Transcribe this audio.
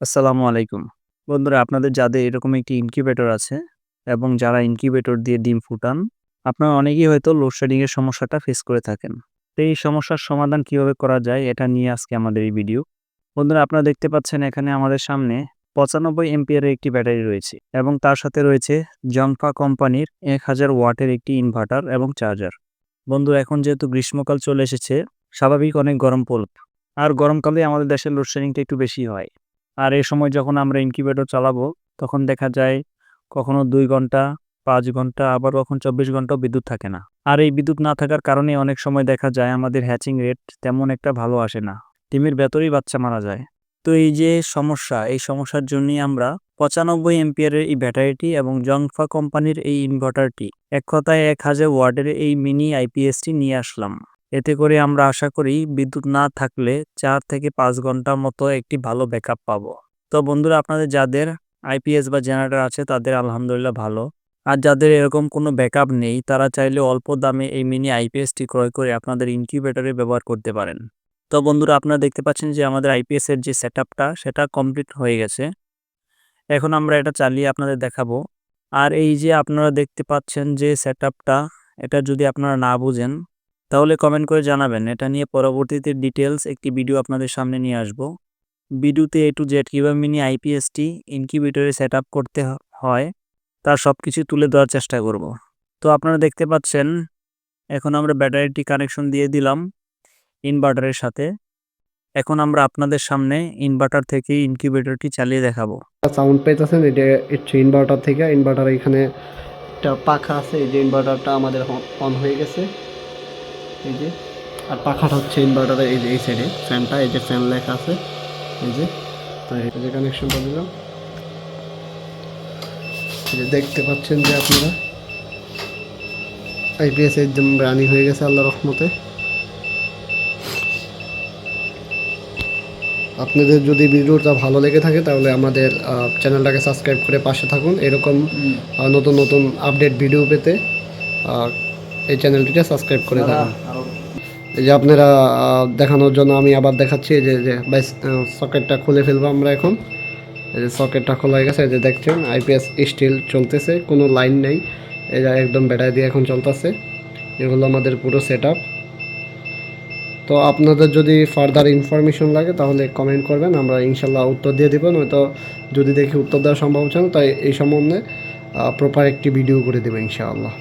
আসসালামু আলাইকুম। বন্ধুরা আপনাদের যাদের এরকম একটি ইনকিউবেটর আছে এবং যারা ইনকিউবেটর দিয়ে ডিম ফুটান, আপনারা অনেকেই হয়তো লোডশেডিং এর সমস্যাটা ফেস করে থাকেন। তো এই সমস্যার সমাধান কীভাবে করা যায় এটা নিয়ে আজকে আমাদের এই ভিডিও। বন্ধুরা আপনারা দেখতে পাচ্ছেন এখানে আমাদের সামনে ৯৫ এম্পিয়ারের একটি ব্যাটারি রয়েছে এবং তার সাথে রয়েছে জংফা কোম্পানির ১০০০ ওয়াটের একটি ইনভার্টার এবং চার্জার। বন্ধু এখন যেহেতু গ্রীষ্মকাল চলে এসেছে, স্বাভাবিক অনেক গরম পড়বে। আর গরমকালে আমাদের দেশের লোডশেডিংটা একটু বেশি হয়। আর এই সময় যখন আমরা ইনকিউবেটর চালাবো তখন দেখা যায় কখনো দুই ঘণ্টা, পাঁচ ঘণ্টা আবার কখন ২৪ ঘন্টাও বিদ্যুৎ থাকে না। আর এই বিদ্যুৎ না থাকার কারণে অনেক সময় দেখা যায় আমাদের হ্যাচিং রেট তেমন একটা ভালো আসে না। ডিমের ভেতরেই বাচ্চা মারা যায়। তো এই যে সমস্যা, এই সমস্যার জন্যই আমরা ৯৫ এম্পিয়ারের এই ব্যাটারিটি এবং জংফা কোম্পানির এই ইনভার্টারটি এক কথায় এক হাজার ওয়ার্ডের এই মিনি আইপিএসটি নিয়ে আসলাম। এতে করে আমরা আশা করি বিদ্যুৎ না থাকলে চার থেকে পাঁচ ঘণ্টার মতো একটি ভালো ব্যাকআপ পাবো। তো বন্ধুরা, আপনাদের যাদের আইপিএস বা জেনারেটর আছে, তাদের আলহামদুলিল্লাহ ভালো। আর যাদের এরকম কোনো ব্যাকআপ নেই, তারা চাইলে অল্প দামে এই মিনি আইপিএসটি ক্রয় করে আপনাদের ইনকিউবেটরে ব্যবহার করতে পারেন। তো বন্ধুরা, আপনারা দেখতে পাচ্ছেন যে আমাদের আইপিএস এর যে সেটআপটা, সেটা কমপ্লিট হয়ে গেছে। এখন আমরা এটা চালিয়ে আপনাদের দেখাবো। আর এই যে আপনারা দেখতে পাচ্ছেন যে সেটআপটা, এটা যদি আপনারা না বুঝেন তাহলে কমেন্ট করে জানাবেন। এটা নিয়ে পরবর্তীতে ডিটেলস একটি ভিডিও আপনাদের সামনে নিয়ে আসব। ভিডিওতে এ টু জেড কীভাবে মিনি আইপিএসটি ইনকিউবেটরে সেটআপ করতে হয় তার সবকিছু তুলে ধরার চেষ্টা করব। তো আপনারা দেখতে পাচ্ছেন, এখন আমরা ব্যাটারিটি কানেকশন দিয়ে দিলাম ইনভার্টারের সাথে। এখন আমরা আপনাদের সামনে ইনভার্টার থেকে ইনকিউবেটরটি চালিয়ে দেখাবো। সাউন্ড পাইতেছেন এটা হচ্ছে ইনভার্টার থেকে ইনভার্টার এখানে একটা পাখা আছে, এই যে ইনভার্টারটা আমাদের অন হয়ে গেছে এই যে আর পাখাটা হচ্ছে ইনভার্টারের এই যে এই সাইডে ফ্যানটা এই যে ফ্যান লেখা আছে এই যে তো এই যে কানেকশনটা দিলাম। যে দেখতে পাচ্ছেন যে আপনারা আইপিএস একদম রানি হয়ে গেছে আল্লাহ রহমতে। আপনাদের যদি ভিডিওটা ভালো লেগে থাকে তাহলে আমাদের চ্যানেলটাকে সাবস্ক্রাইব করে পাশে থাকুন। এরকম নতুন নতুন আপডেট ভিডিও পেতে এই চ্যানেলটিকে সাবস্ক্রাইব করে থাকুন। এই যে আপনারা দেখানোর জন্য আমি আবার দেখাচ্ছি যে যে সকেটটা খুলে ফেলব আমরা এখন। এই যে সকেটটা খোলা হয়ে গেছে, এই যে দেখছেন আইপিএস স্টিল চলতেছে, কোনো লাইন নেই। এই যে একদম ব্যাটারি দিয়ে এখন চলতেছে। এগুলো আমাদের পুরো সেট তো আপনাদের যদি ফার্দার ইনফরমেশন লাগে, তাহলে কমেন্ট করবেন, আমরা ইনশাল্লাহ উত্তর দিয়ে দেবো। নয়তো যদি দেখি উত্তর দেওয়া সম্ভব হচ্ছে না, তাই এই সম্বন্ধে প্রপার একটি ভিডিও করে দেবো ইনশাআল্লাহ।